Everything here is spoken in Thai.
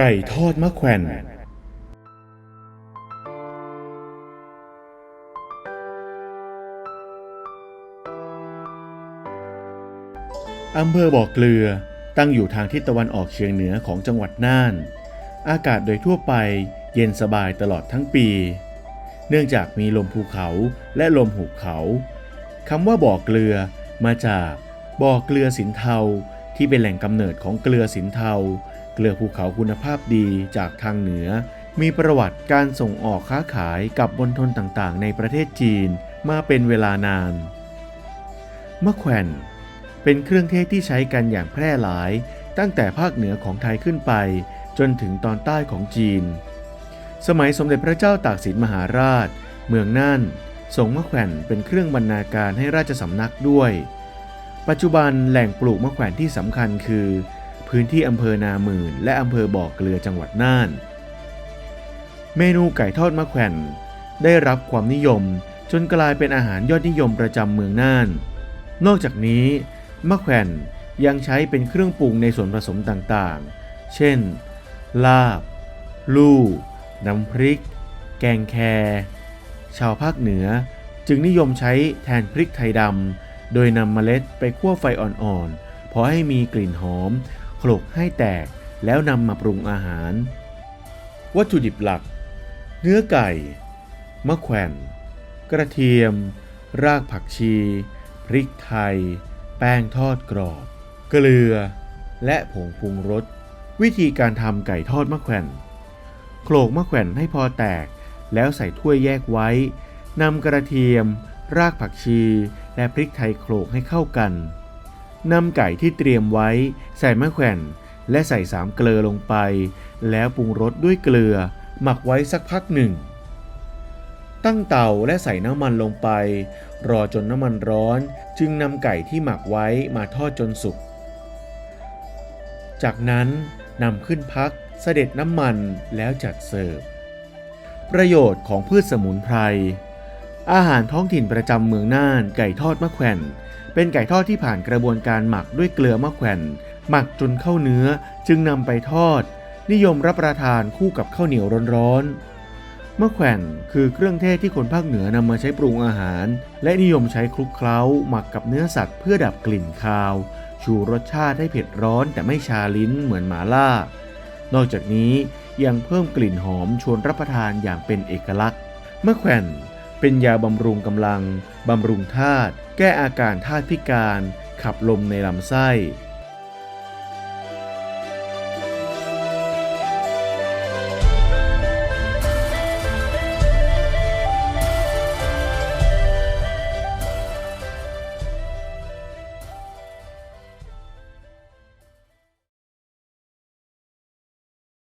ไก่ทอดมะแขวนอำเภอบ่อเกลือตั้งอยู่ทางทิศตะวันออกเฉียงเหนือของจังหวัดน่าน อากาศโดยทั่วไปเย็นสบายตลอดทั้งปี เนื่องจากมีลมภูเขาและลมหุบเขาคำว่าบ่อเกลือมาจากบ่อเกลือสินเทาที่เป็นแหล่งกำเนิดของเกลือสินเทา เกลือภูเขาคุณภาพดีจากทางเหนือ มีประวัติการส่งออกค้าขายกับบนทนต่างๆ ในประเทศจีนมาเป็นเวลานานมะแขวนเป็นเครื่องเทศที่ใช้กันอย่างแพร่หลาย ตั้งแต่ภาคเหนือของไทยขึ้นไป จนถึงตอนใต้ของจีน สมัยสมเด็จพระเจ้าตากสินมหาราช เมืองน่านส่งมะแขวนเป็นเครื่องบรรณาการให้ราชสำนักด้วย ปัจจุบันแหล่งปลูกมะแขวนที่สำคัญคือ พื้นที่อำเภอนาหมื่น และอำเภอบ่อเกลือจังหวัดน่าน เมนูไก่ทอดมะแขวนได้รับความนิยมจนกลายเป็นอาหารยอดนิยมประจำเมืองน่าน นอกจากนี้มะแขวนยังใช้เป็นเครื่องปรุงในส่วนผสมต่างๆ เช่น ลาบ ลู่น้ำพริก แกงแค ชาวภาคเหนือจึงนิยมใช้แทนพริกไทยดำ โดยนำเมล็ดไปคั่วไฟอ่อนๆพอให้มีกลิ่นหอม โขลกให้แตกแล้วนำมาปรุงอาหาร วัตถุดิบหลัก เนื้อไก่ มะแขวนกระเทียม รากผักชี พริกไทย แป้งทอดกรอบ เกลือ และผงปรุงรส วิธีการทำไก่ทอดมะแขวนโขลกมะแขวนให้พอแตก แล้วใส่ถ้วยแยกไว้นำกระเทียม รากผักชี และพริกไทยโขลกให้เข้ากัน นำไก่ที่เตรียมไว้ใส่มะแขวนและใส่สามเกลือลงไป แล้วปรุงรสด้วยเกลือ หมักไว้สักพักหนึ่ง ตั้งเตาและใส่น้ำมันลงไป รอจนน้ำมันร้อน จึงนำไก่ที่หมักไว้มาทอดจนสุก จากนั้นนำขึ้นพักเสด็จน้ำมันแล้วจัดเสิร์ฟ ประโยชน์ของพืชสมุนไพร อาหารท้องถิ่นประจำเมืองน่านไก่ทอดมะแขวน เป็นไก่ทอดที่ผ่านกระบวนการหมักด้วยเกลือมะแขวนหมักจนเข้าเนื้อจึงนำไปทอด นิยมรับประทานคู่กับข้าวเหนียวร้อนๆมะแขวนคือเครื่องเทศที่คนภาคเหนือนำมาใช้ปรุงอาหาร และนิยมใช้คลุกเคล้า หมักกับเนื้อสัตว์เพื่อดับกลิ่นคาว ชูรสชาติให้เผ็ดร้อนแต่ไม่ชาลิ้นเหมือนหมาล่า นอกจากนี้ยังเพิ่มกลิ่นหอมชวนรับประทานอย่างเป็นเอกลักษณ์มะแขวน เป็นยาบำรุงกำลัง บำรุงธาตุ แก้อาการธาตุพิการ ขับลมในลำไส้